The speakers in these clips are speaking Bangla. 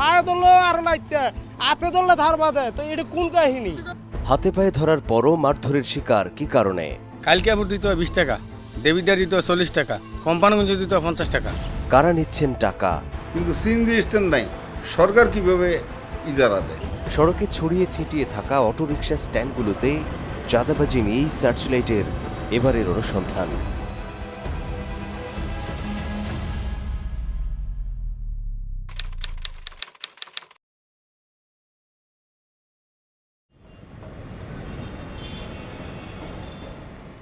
পায়ে ধরলো আর লাইতে হাতে ধরলে ধার বাঁধে তো এটা কোন কাহিনী? হাতে পায়ে ধরার পরও মারধরের শিকার কি কারণে? কালকিয়াপুর দিতে হয় বিশ টাকা দেবিদ্বার দিতে চল্লিশ টাকা কোম্পানিগঞ্জ দিত পঞ্চাশ টাকা। কারা নিচ্ছেন টাকা? কিন্তু সিএনজি স্ট্যান্ড নাই সরকার কীভাবে ইজারা দেয়? সড়কে ছড়িয়ে ছিটিয়ে থাকা অটোরিকশা স্ট্যান্ডগুলোতে চাঁদাবাজি নিয়েই সার্চলাইটের এবারের অনুসন্ধান।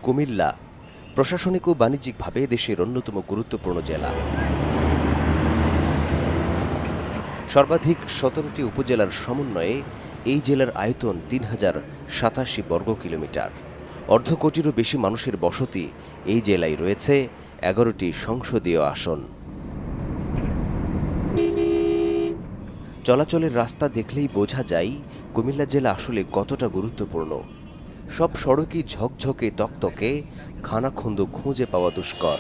কুমিল্লা প্রশাসনিক ও বাণিজ্যিকভাবে দেশের অন্যতম গুরুত্বপূর্ণ জেলা। সর্বাধিক সতেরোটি উপজেলার সমন্বয়ে এই জেলার আয়তন তিন হাজার সাতাশি বর্গ কিলোমিটার। অর্ধ কোটিরও বেশি মানুষের বসতি এই জেলায় রয়েছে, এগারোটি সংসদীয় আসন। চলাচলের রাস্তা দেখলেই বোঝা যায় কুমিল্লা জেলা আসলে কতটা গুরুত্বপূর্ণ। সব সড়কই ঝকঝকে তকতকে, খানাখন্দ খুঁজে পাওয়া দুষ্কর।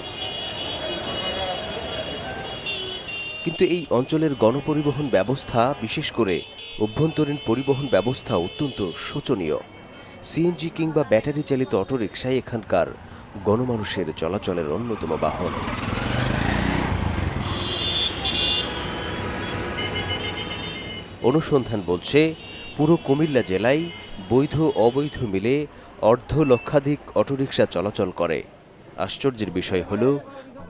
কিন্তু এই অঞ্চলের গণপরিবহন ব্যবস্থা, বিশেষ করে অভ্যন্তরীণ পরিবহন ব্যবস্থা অত্যন্ত শোচনীয়। সিএনজি কিংবা ব্যাটারি চালিত অটোরিকশাই এখানকার গণমানুষের চলাচলের অন্যতম বাহন। অনুসন্ধান বলছে, পুরো কুমিল্লা জেলায় বৈধ অবৈধ মিলে অর্ধ লক্ষাধিক অটোরিকশা চলাচল করে। আশ্চর্যের বিষয় হল,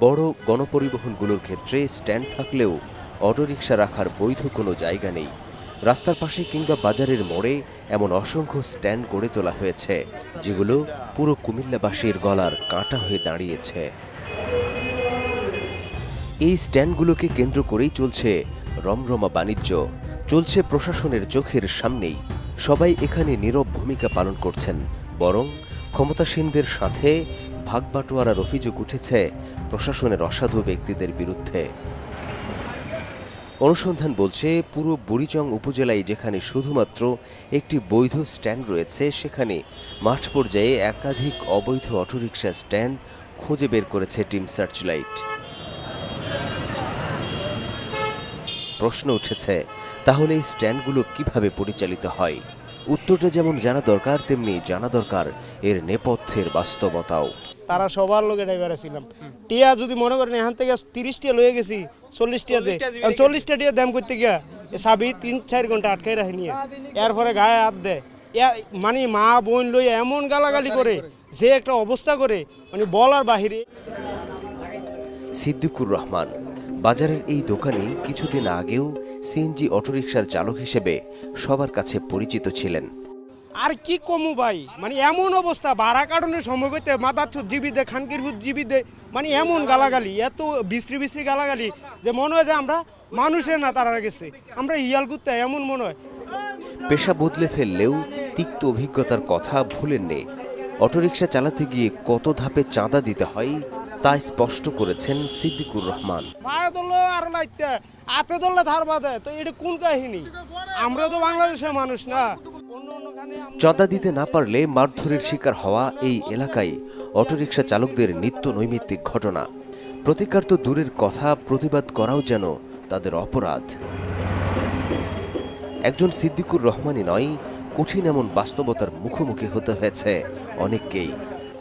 বড় গণপরিবহনগুলোর ক্ষেত্রে স্ট্যান্ড থাকলেও অটোরিকশা রাখার বৈধ কোনো জায়গা নেই। রাস্তার পাশে কিংবা বাজারের মোড়ে এমন অসংখ্য স্ট্যান্ড গড়ে তোলা হয়েছে, যেগুলো পুরো কুমিল্লাবাসীর গলার কাঁটা হয়ে দাঁড়িয়েছে। এই স্ট্যান্ডগুলোকে কেন্দ্র করেই চলছে রমরমা বাণিজ্য। চলছে প্রশাসনের চোখের সামনেই। সবাই এখানে নীরব ভূমিকা পালন করছেন, বরং ক্ষমতাসীনদের সাথে ভাগবাটোয়ারার অভিযোগ উঠেছে প্রশাসনের অসাধু ব্যক্তিদের বিরুদ্ধে। অনুসন্ধান বলছে, পুরো বুড়িচং উপজেলায় যেখানে শুধুমাত্র একটি বৈধ স্ট্যান্ড রয়েছে, সেখানে মাঠ পর্যায়ে একাধিক অবৈধ অটোরিকশা স্ট্যান্ড খুঁজে বের করেছে টিম সার্চলাইট। প্রশ্ন উঠেছে তাহলে এই স্ট্যান্ডগুলো কীভাবে পরিচালিত হয়? উত্তরটা যেমন জানা দরকার তেমনি জানা দরকার এর নেপথ্যের বাস্তবতাও। তারা সবার লোকে ড্রাইভার ছিলাম। টিয়া যদি মনে করেন এখান থেকে তিরিশ টিয়া লয়ে গেছি চল্লিশ টিয়াতে চল্লিশটা টিয়া দাম করতে গিয়া সাবি তিন চার ঘণ্টা আটকাই রাখে নিয়ে। এরপরে গায়ে হাত দেয়। এ- মানে মা বোন লই এমন গালাগালি করে যে একটা অবস্থা করে মানে বলার বাহিরে। সিদ্দিকুর রহমান বাজারের এই দোকানে কিছুদিন আগেও সিএনজি অটোরিকশার চালক হিসেবে সবার কাছে পরিচিত ছিলেন। আর কি কমু ভাই? মানে এমন অবস্থা বাড়া কারণে সময় করতে মাথার চুপ জিবি দে খানকির ভূত জিবি দে মানে এমন গালাগালি এত বিশ্রী বিশ্রী গালাগালি যে মনে হয় যে আমরা মানুষের না তারা গেছে। আমরা হিয়াল করতে এমন মনে হয়। পেশা বদলে ফেললেও তিক্ত অভিজ্ঞতার কথা ভুলেননি। অটোরিকশা চালাতে গিয়ে কত ধাপে চাঁদা দিতে হয় তা স্পষ্ট করেছেন সিদ্দিকুর রহমান। পায়ে ধরলো আর লাইতে হাতে ধরলে ধার বাঁধে তো এটা কোন কাহিনী? আমরা তো বাংলাদেশের মানুষ না। চাঁদা দিতে না পারলে মারধরের শিকার হওয়া এই এলাকায় অটোরিকশা চালকদের নিত্য নৈমিত্তিক ঘটনা। প্রতিকার তো দূরের কথা প্রতিবাদ করাও যেন তাদের অপরাধ। একজন সিদ্দিকুর রহমানই নয় কঠিন এমন বাস্তবতার মুখোমুখি হতে হয়েছে অনেককেই।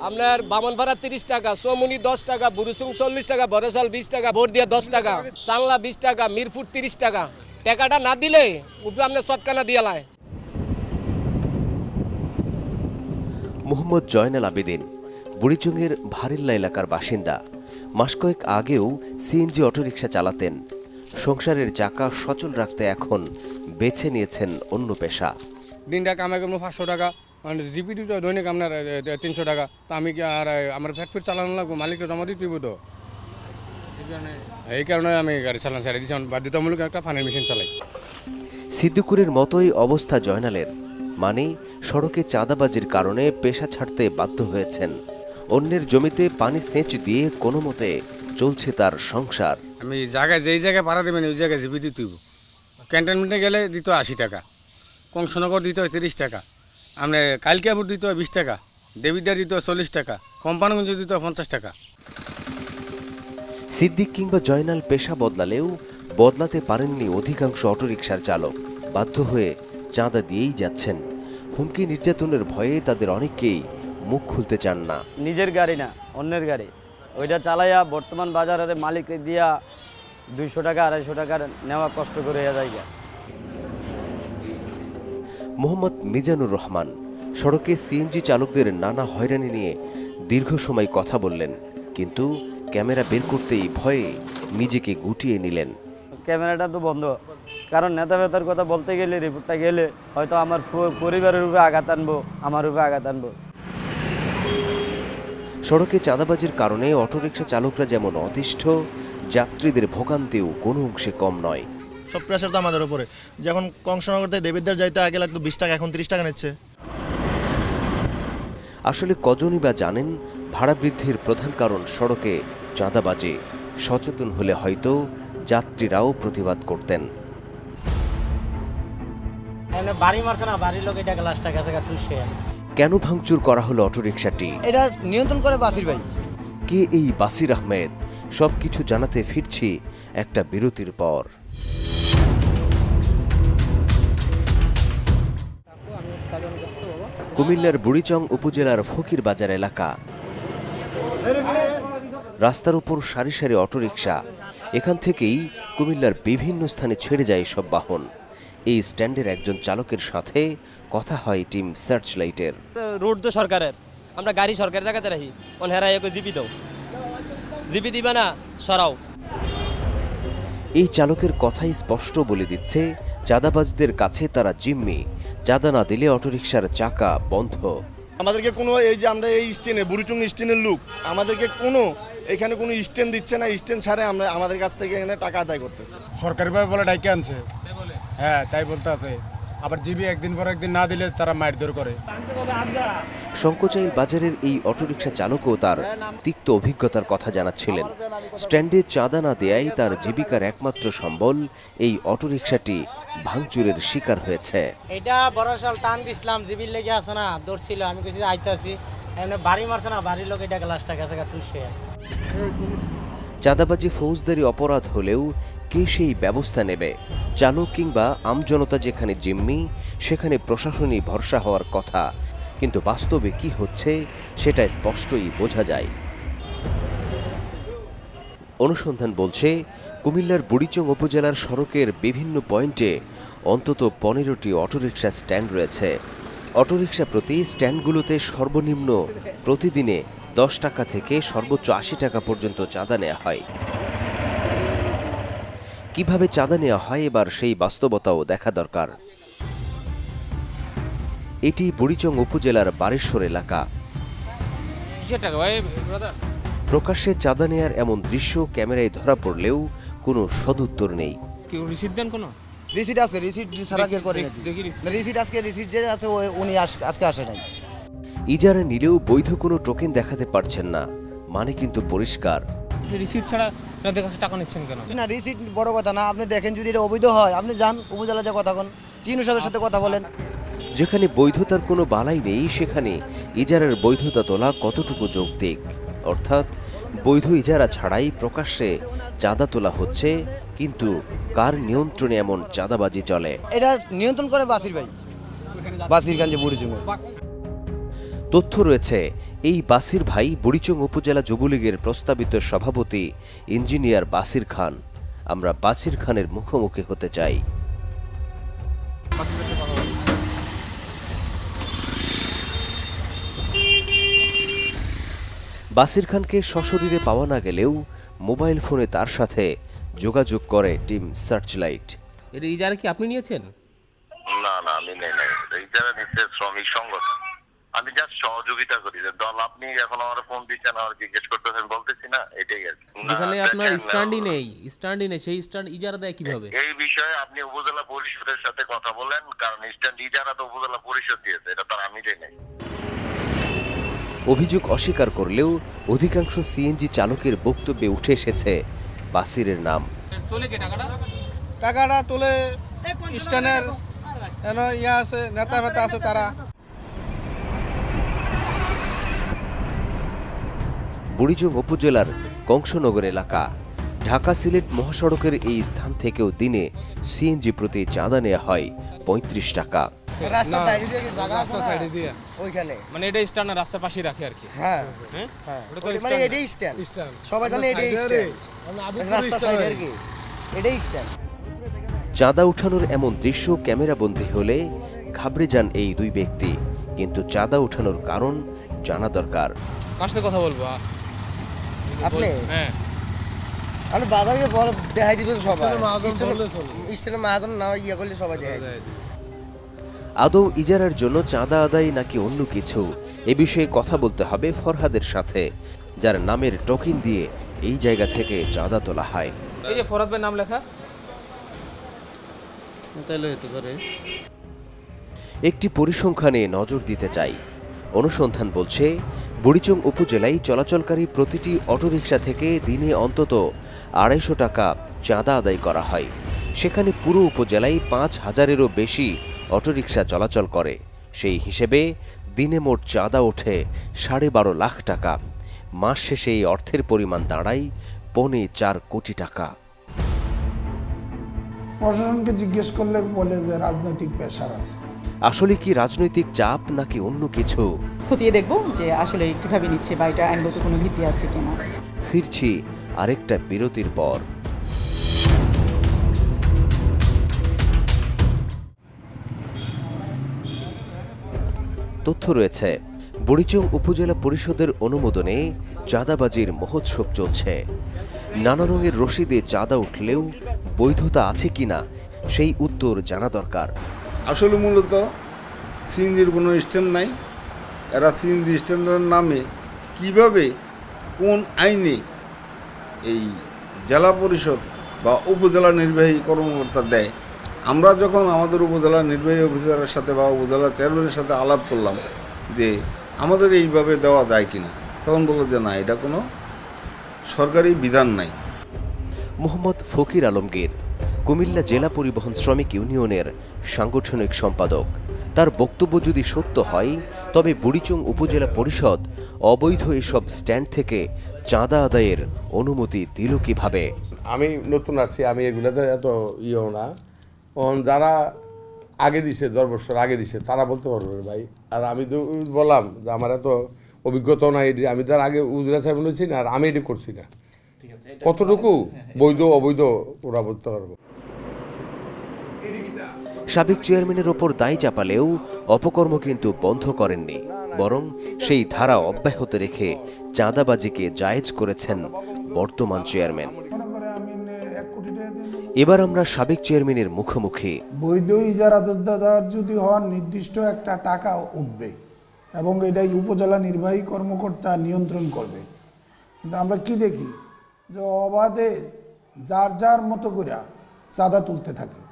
আপনার বামনপাড়া তিরিশ টাকা সোমুনি দশ টাকা বুরুসুং চল্লিশ টাকা বরসাল বিশ টাকা ভোট দিয়া দশ টাকা চাংলা বিশ টাকা মিরপুর তিরিশ টাকা। টাকাটা না দিলে উপরে আপনার চটকানা দিয়ে লায়। মোহাম্মদ জয়নাল আবেদিন বুড়িচুংয়ের ভারিল্লা এলাকার বাসিন্দা। মাস কয়েক আগেও সিএনজি অটোরিকশা চালাতেন। সংসারের চাকা সচল রাখতে এখন বেছে নিয়েছেন অন্য পেশা। দিনটা কামাই করব পাঁচশো টাকা মানে জিপি দিতে দৈনিক আপনার তিনশো টাকা। তো আমি কি আর আমার ফ্যাট ফিট চালানো লাগবো? মালিককে জমা দিতে তো। এই কারণে আমি গাড়ি চালানো ছেড়ে দিচ্ছি বাধ্যতামূলক একটা ফানের মেশিন চালাই। সিদ্দিকুরের মতোই অবস্থা জয়নালের। মানে সড়কে চাঁদাবাজির কারণে পেশা ছাড়তে বাধ্য হয়েছেন। অন্যের জমিতে পানি সেচ দিয়ে কোনো মতে চলছে তার সংসার। আমি জায়গায় যেই জায়গায় ভাড়া দেবেন ওই জায়গায় জিপি দিতে ক্যান্টনমেন্টে গেলে দিতে আশি টাকা। কংসনগর দিতে তিরিশ টাকা। আপনি কালকিয়াপুর দিতে হয় বিশ টাকা দেবিদ্বার দিতে হয় চল্লিশ টাকা কোম্পানিগঞ্জ দিত হয় পঞ্চাশ টাকা। সিদ্দিক কিংবা জয়নাল পেশা বদলালেও বদলাতে পারেননি অধিকাংশ অটোরিকশার চালক। বাধ্য হয়ে চাঁদা দিয়েই যাচ্ছেন। হুমকি নির্যাতনের ভয়ে তাদের অনেককেই মুখ খুলতে চান না। নিজের গাড়ি না অন্যের গাড়ি। ওইটা চালাইয়া বর্তমান বাজারে মালিক দিয়া দুইশো টাকা আড়াইশো টাকার নেওয়া কষ্ট করে যায় মোহাম্মদ মিজানুর রহমান। সড়কে সিএনজি চালকদের নানা হয়রানি নিয়ে দীর্ঘ সময় কথা বললেন কিন্তু ক্যামেরা বের করতেই ভয়ে নিজেকে গুটিয়ে নিলেন। ক্যামেরাটা তো বন্ধ। কারণ নেতা ফেতার কথা বলতে গেলে রিপোর্টটা গেলে হয়তো আমার পরিবারের উপরে আঘাত আনব আমার উপরে আঘাত আনব। সড়কে চাঁদাবাজির কারণে অটোরিকশা চালকরা যেমন অতিষ্ঠ যাত্রীদের ভোগান্তিও কোনো অংশে কম নয়। সব প্রেশার তো আমাদের উপরে। যখন কংসনগর থেকে দেবিদ্বার যাইতে আগে লাগতো বিশ টাকা এখন তিরিশ টাকা নিচ্ছে। আসলে কজনই বা জানেন ভাড়া বৃদ্ধির প্রধান কারণ সড়কে চাঁদাবাজি। সচেতন হলে হয়তো যাত্রীরাও প্রতিবাদ করতেন। বাড়ি মারছে না বাড়ির লোক এটা গ্লাসটা গেছে কেন ভাঙচুর করা হলো অটোরিকশাটি? এটা নিয়ন্ত্রণ করে বাসির ভাই। কে এই বাসির আহমেদ? সবকিছু জানাতে ফিরছি একটা বিরতির পর। কুমিল্লার বুড়িচং উপজেলার ফকির বাজার এলাকা। রাস্তার উপর সারি সারি অটোরিকশা। এখান থেকেই কুমিল্লার বিভিন্ন স্থানে ছেড়ে যায় সব বাহন। এই স্ট্যান্ডের একজন চালকের সাথে কথা হয় টিম সার্চ লাইটের রোড তো সরকারের। আমরা গাড়ি সরকারের জায়গাতে রাখি। অন হেরা একে জিপি দাও। জিপি দিবা না সরাও। এই চালকের কথাই স্পষ্ট বলে দিচ্ছে চাঁদাবাজদের কাছে তারা জিম্মি। চাঁদা না দিলে অটোরিকশার চাকা বন্ধ। আমাদেরকে কোনো এই যে আমরা এই স্টেনে বুড়িচুং স্টেনের লুক আমাদেরকে কোনো এখানে কোনো স্টেন দিচ্ছে না স্টেন ছাড়ে আমরা আমাদের কাছ থেকে এখানে টাকা আদায় করতেছে। সরকারিভাবে বলে ডাইকে আনছে। হ্যাঁ তাই বলতে আছে। আবার জিবি একদিন পর একদিন না দিলে তারা মারধর করে। শঙ্কচাইল বাজারের এই অটোরিকশা চালকও তার তিক্ত অভিজ্ঞতার কথা জানাচ্ছিলেন। স্ট্যান্ডে চাঁদা না দেয়াই তার জীবিকার একমাত্র সম্বল এই অটোরিকশাটি ভাঙচুরের শিকার হয়েছে। এটা বড় সাল টান দিছিলাম জিবির লেগে আছে না দৌড়ছিল আমি কিছু আইতাছি। এমনি বাড়ি মারছে না বাড়ির লোক এটা গ্লাসটা গেছে টুসে চাঁদাবাজি ফৌজদারি অপরাধ হলেও কে সেই ব্যবস্থা নেবে? চালক কিংবা আমজনতা যেখানে জিম্মি, সেখানে প্রশাসনই ভরসা হওয়ার কথা। কিন্তু বাস্তবে কি হচ্ছে, সেটা স্পষ্টই বোঝা যায়। অনুসন্ধান বলছে, কুমিল্লার বুড়িচং উপজেলার সড়কের বিভিন্ন পয়েন্টে অন্তত পনেরোটি অটোরিকশা স্ট্যান্ড রয়েছে। অটোরিকশা প্রতি স্ট্যান্ডগুলোতে সর্বনিম্ন প্রতিদিনে দশ টাকা থেকে সর্বোচ্চ আশি টাকা পর্যন্ত চাঁদা নেওয়া হয়। কীভাবে চাঁদা নেওয়া হয় এবার সেই বাস্তবতাও দেখা দরকার। এটি বুড়িচং উপজেলার বারেশ্বর এলাকা। প্রকাশ্যে চাঁদা নেয়ার এমন দৃশ্য ক্যামেরায় ধরা পড়লেও কোনো সদুত্তর নেই। রিসিট আছে রিসিট ছাড়া কেউ করে রিসিট আজকে রিসিট যে আছে উনি আজকে আসে নাই। ইজারা নিলেও বৈধ কোনো টোকেন দেখাতে পারছেন না। মানে কিন্তু পরিষ্কার। রিসিট ছাড়া আপনাদের কাছে টাকা নিচ্ছেন কেন? না রিসিট বড় কথা না। আপনি দেখেন যদি এটা অবৈধ হয় আপনি যান উপজেলা যে কথা কন। তিন সাহেবের সাথে কথা বলেন। যেখানে বৈধতার কোনো বালাই নেই সেখানে ইজারার বৈধতা তোলা কতটুকু যৌক্তিক? অর্থাৎ বৈধ ইজারা ছাড়াই প্রকাশ্যে চাঁদা তোলা হচ্ছে কিন্তু কার নিয়ন্ত্রণে এমন চাঁদাবাজি চলে? এটা নিয়ন্ত্রণ করে বাসির ভাই। বাসির গাঞ্জে বুড়ি চুঙ্গের তথ্য রয়েছে এই বাসির ভাই বুড়িচং উপজেলা যুবলীগের প্রস্তাবিত সভাপতি ইঞ্জিনিয়ার বাসির খান। আমরা বাসির খানের মুখোমুখি হতে চাই। বাসির খানকে সশরীরে পাওয়া না গেলেও মোবাইল ফোনে তার সাথে যোগাযোগ করে টিম সার্চলাইট। এর ইজারা কি আপনি নিয়েছেন? না না আমি নেই নাই। ইজারা নিচ্ছে শ্রমিক সংগঠন। আমি জাস্ট সহযোগিতা করি যে দল আপনি এখন আমার ফোন দিচ্ছেন আর জিজ্ঞেস করতেছেন বলতেছি না। এটাই আর কি। না, যেখানে আপনার স্ট্যান্ডই নেই স্ট্যান্ডই নেই সেই স্ট্যান্ড ইজারা দেয় কীভাবে? এই বিষয়ে আপনি উপজেলা পরিষদের সাথে কথা বলেন কারণ স্ট্যান্ড ইজারা তো উপজেলা পরিষদ দিয়েছে এটা তার আমি দেই নাই। অভিযোগ অস্বীকার করলেও অধিকাংশ সিএনজি চালকের বক্তব্যে উঠে এসেছে বাসিরের নাম। তোলে কে টাকাটা? টাকাটা তুলে স্ট্যান্ডের ইয়া আছে নেতা ফেতা আছে তারা। বুড়িজং উপজেলার কংসনগর এলাকা। ঢাকা সিলেট মহাসড়কের এই স্থান থেকেও দিনে সিএনজি প্রতি চাঁদা নেওয়া হয় পঁয়ত্রিশ টাকা। রাস্তার সাইডে দিয়ে জায়গা আছে রাস্তার না? সাইডে দিয়ে। ওইখানে। মানে এটা স্ট্যান্ড রাস্তার পাশে রাখে আর কি। হ্যাঁ হ্যাঁ? হ্যাঁ। ওটা তো ওটা মানে এটাই স্ট্যান্ড সবাই জানে এটাই স্ট্যান্ড রাস্তার সাইডে আর কি। এটাই স্ট্যান্ড চাঁদা উঠানোর এমন দৃশ্য ক্যামেরাবন্দি হলে ঘাবড়ে যান এই দুই ব্যক্তি। কিন্তু চাঁদা উঠানোর কারণ জানা দরকার। কার সাথে কথা বলব? আপনি? হ্যাঁ। বাজারকে বল দেখাই দিবে সবাই। মাহাজন। না ইয়ে করলে সবাই দেখাই দিবে। আদৌ ইজারার জন্য চাঁদা আদায় নাকি অন্য কিছু? এ বিষয়ে কথা বলতে হবে ফরহাদের সাথে যার নামের টোকেন দিয়ে এই জায়গা থেকে চাঁদা তোলা হয়। এই যে ফরাদ ভাইয়ের নাম লেখা। তাইলে হতে পারে। একটি পরিসংখ্যানে নজর দিতে চাই। অনুসন্ধান বলছে বুড়িচং উপজেলায় চলাচলকারী প্রতিটি অটোরিকশা থেকে দিনে অন্তত আড়াইশো টাকা চাঁদা আদায় করা হয়। সেখানে পুরো উপজেলায় পাঁচ হাজারেরও বেশি অটোরিকশা চলাচল করে। সেই হিসেবে দিনে মোট চাঁদা ওঠে সাড়ে বারো লাখ টাকা। মাস শেষে এই অর্থের পরিমাণ দাঁড়ায় পৌনে চার কোটি টাকা। প্রশাসনকে জিজ্ঞেস করলে বলে যে রাজনৈতিক পেশার আছে। আসলে কি রাজনৈতিক চাপ নাকি অন্য কিছু? খতিয়ে দেখব যে আসলে কীভাবে নিচ্ছে বা এটা আইনগত কোনো ভিত্তি আছে কিনা। ফিরছি আরেকটা বিরতির পর। তথ্য রয়েছে বুড়িচং উপজেলা পরিষদের অনুমোদনে চাঁদাবাজির মহোৎসব চলছে। নানা রঙের রশিদে চাঁদা উঠলেও বৈধতা আছে কিনা সেই উত্তর জানা দরকার। আসলে মূলত সিএনজির কোনো স্ট্যান্ড নাই। এরা সিএনজি স্ট্যান্ডের নামে কীভাবে, কোন আইনে এই জেলা পরিষদ বা উপজেলা নির্বাহী কর্মকর্তা দেয়, আমরা যখন আমাদের উপজেলা নির্বাহী অফিসারের সাথে বা উপজেলা চেয়ারম্যানের সাথে আলাপ করলাম যে আমাদের এইভাবে দেওয়া যায় কিনা, তখন বলল যে না, এটা কোনো সরকারি বিধান নাই। মোহাম্মদ ফকির আলমগীর কুমিল্লা জেলা পরিবহন শ্রমিক ইউনিয়নের সাংগঠনিক সম্পাদক। তার বক্তব্য যদি সত্য হয় তবে বুড়িচং উপজেলা পরিষদ অবৈধ এসব স্ট্যান্ড থেকে চাঁদা আদায়ের অনুমতি দিল কীভাবে? আমি নতুন আসছি আমি এগুলোতে এত ইয়েও না। যারা আগে দিছে দশ বছর আগে দিছে তারা বলতে পারবে ভাই। আর আমি তো বললাম যে আমার এত অভিজ্ঞতাও নাই এটি আমি তার আগে উজরা সাহেব বলেছি না আর আমি এটি করছি না। কতটুকু বৈধ অবৈধ ওরা বলতে পারব। সাবেক চেয়ারম্যানের ওপর দায় চাপালেও অপকর্ম কিন্তু বন্ধ করেননি, বরং সেই ধারা অব্যাহত রেখে চাঁদাবাজিকে জায়েজ করেছেন বর্তমান চেয়ারম্যান। এবার আমরা সাবেক চেয়ারম্যানের মুখোমুখি। বৈধ ইজারা দেওয়ার যদি হওয়ার নির্দিষ্ট একটা টাকা উঠবে এবং এটাই উপজেলা নির্বাহী কর্মকর্তা নিয়ন্ত্রণ করবে। কিন্তু আমরা কি দেখি? যে অবাধে যার যার মতো করে চাঁদা তুলতে থাকে।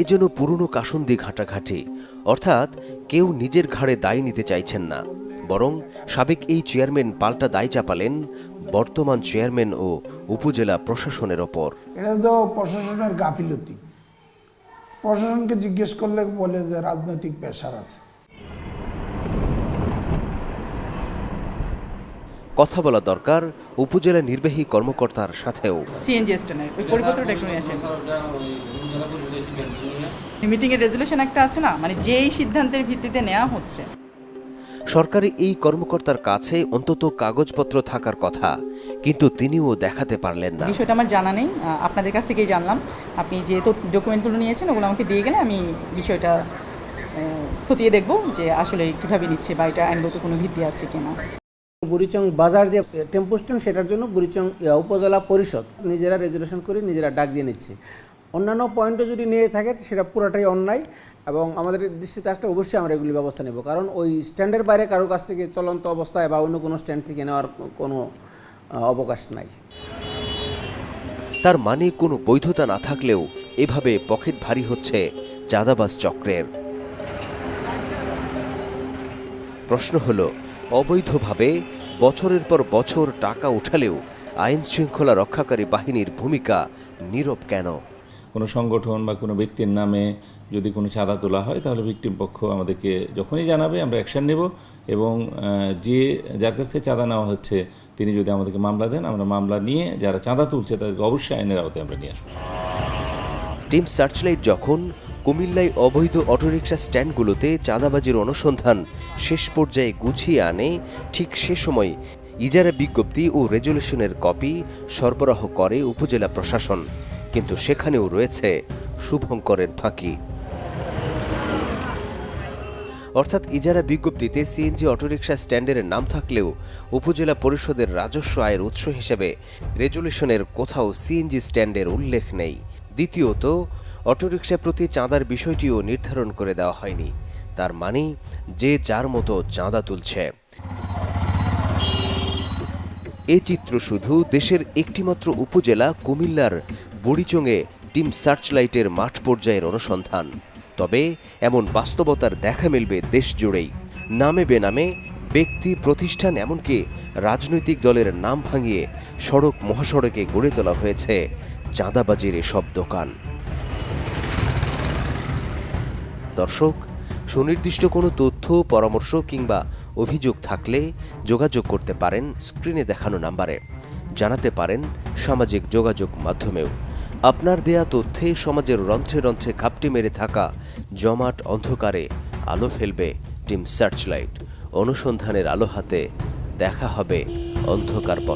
এ যেন পুরনো কাসন্দি ঘাটাঘাটি। অর্থাৎ কেউ নিজের ঘাড়ে দায় নিতে চাইছেন না। বরং সাবেক এই চেয়ারম্যান পাল্টা দায় চাপালেন বর্তমান চেয়ারম্যান ও উপজেলা প্রশাসনের ওপর। এটা তো প্রশাসনের গাফিলতি। প্রশাসনকে জিজ্ঞেস করলে বলে যে রাজনৈতিক পেশার আছে। কথা বলা দরকার উপজেলা নির্বাহী কর্মকর্তার সাথেও। সিএনজি স্ট্যান্ডের ওই পরিপত্রটা একটু নিয়ে আসেন। মিটিংয়ের রেজুলেশন একটা আছে না? মানে যেই সিদ্ধান্তের ভিত্তিতে নেওয়া হচ্ছে। সরকারি এই কর্মকর্তার কাছে অন্তত কাগজপত্র থাকার কথা কিন্তু তিনিও দেখাতে পারলেন না। বিষয়টা আমার জানা নেই। আপনাদের কাছ থেকেই জানলাম। আপনি যে ডকুমেন্টগুলো নিয়েছেন ওগুলো আমাকে দিয়ে গেলে আমি বিষয়টা খতিয়ে দেখব যে আসলে কীভাবে নিচ্ছে বা এটা আইনগত কোনো ভিত্তি আছে কিনা। বুড়িচং বাজার যে টেম্পো স্ট্যান্ড সেটার জন্য বুড়িচং উপজেলা পরিষদ নিজেরা রেজুলেশন করে নিজেরা ডাক দিয়ে নিচ্ছে। অন্যান্য পয়েন্টে যদি নিয়ে থাকে, সেটা পুরোটাই অন্যায় এবং আমাদের দৃষ্টিতে আসলে অবশ্যই আমরা এগুলি ব্যবস্থা নেব। কারণ ওই স্ট্যান্ডের বাইরে কারোর কাছ থেকে চলন্ত অবস্থায় বা অন্য কোনো স্ট্যান্ড থেকে নেওয়ার কোনো অবকাশ নাই। তার মানে কোনো বৈধতা না থাকলেও এভাবে পকেট ভারী হচ্ছে চাঁদাবাজ চক্রের। প্রশ্ন হলো, অবৈধভাবে বছরের পর বছর টাকা উঠালেও আইন শৃঙ্খলা রক্ষাকারী বাহিনীর ভূমিকা নীরব কেন? কোনো সংগঠন বা কোনো ব্যক্তির নামে যদি কোনো চাঁদা তোলা হয়, তাহলে ভিকটিম পক্ষ আমাদেরকে যখনই জানাবে আমরা অ্যাকশন নেব এবং যে যার কাছ থেকে চাঁদা নেওয়া হচ্ছে, তিনি যদি আমাদেরকে মামলা দেন, আমরা মামলা নিয়ে যারা চাঁদা তুলছে, তাদেরকে অবশ্যই আইনের আওতায় আমরা নিয়ে আসব। টিম সার্চলাইট যখন কুমিল্লায় অবৈধ অটোরিকশা স্ট্যান্ডগুলোতে চাঁদাবাজির অনুসন্ধান শেষ পর্যায়ে গুছিয়ে আনে, ঠিক সে সময় ইজারা বিজ্ঞপ্তি ও রেজুলেশনের কপি সরবরাহ করে উপজেলা প্রশাসন। কিন্তু সেখানেও রয়েছে শুভঙ্করের ফাঁকি। অর্থাৎ ইজারা বিজ্ঞপ্তিতে সিএনজি অটোরিকশা স্ট্যান্ডের নাম থাকলেও উপজেলা পরিষদের রাজস্ব আয়ের উৎস হিসেবে রেজুলেশনের কোথাও সিএনজি স্ট্যান্ডের উল্লেখ নেই। দ্বিতীয়ত, অটোরিকশা প্রতি চাঁদার বিষয়টিও নির্ধারণ করে দেওয়া হয়নি। তার মানে যে যার মতো চাঁদা তুলছে। এ চিত্র শুধু দেশের একটিমাত্র উপজেলা কুমিল্লার বুড়িচোঙে টিম সার্চলাইটের মাঠ পর্যায়ের অনুসন্ধান। তবে এমন বাস্তবতার দেখা মিলবে দেশ জুড়েই। নামে বেনামে ব্যক্তি, প্রতিষ্ঠান এমনকি রাজনৈতিক দলের নাম ভাঙিয়ে সড়ক মহাসড়কে গড়ে তোলা হয়েছে চাঁদাবাজির এসব দোকান। দর্শক, সুনির্দিষ্ট কোনো তথ্য, পরামর্শ কিংবা অভিযোগ থাকলে যোগাযোগ করতে পারেন স্ক্রিনে দেখানো নাম্বারে। জানাতে পারেন সামাজিক যোগাযোগ মাধ্যমেও। আপনার দেয়া তথ্যে সমাজের রন্ধ্রে রন্ধ্রে খাপটি মেরে থাকা জমাট অন্ধকারে আলো ফেলবে টিম সার্চ লাইট অনুসন্ধানের আলো হাতে দেখা হবে অন্ধকার পথ।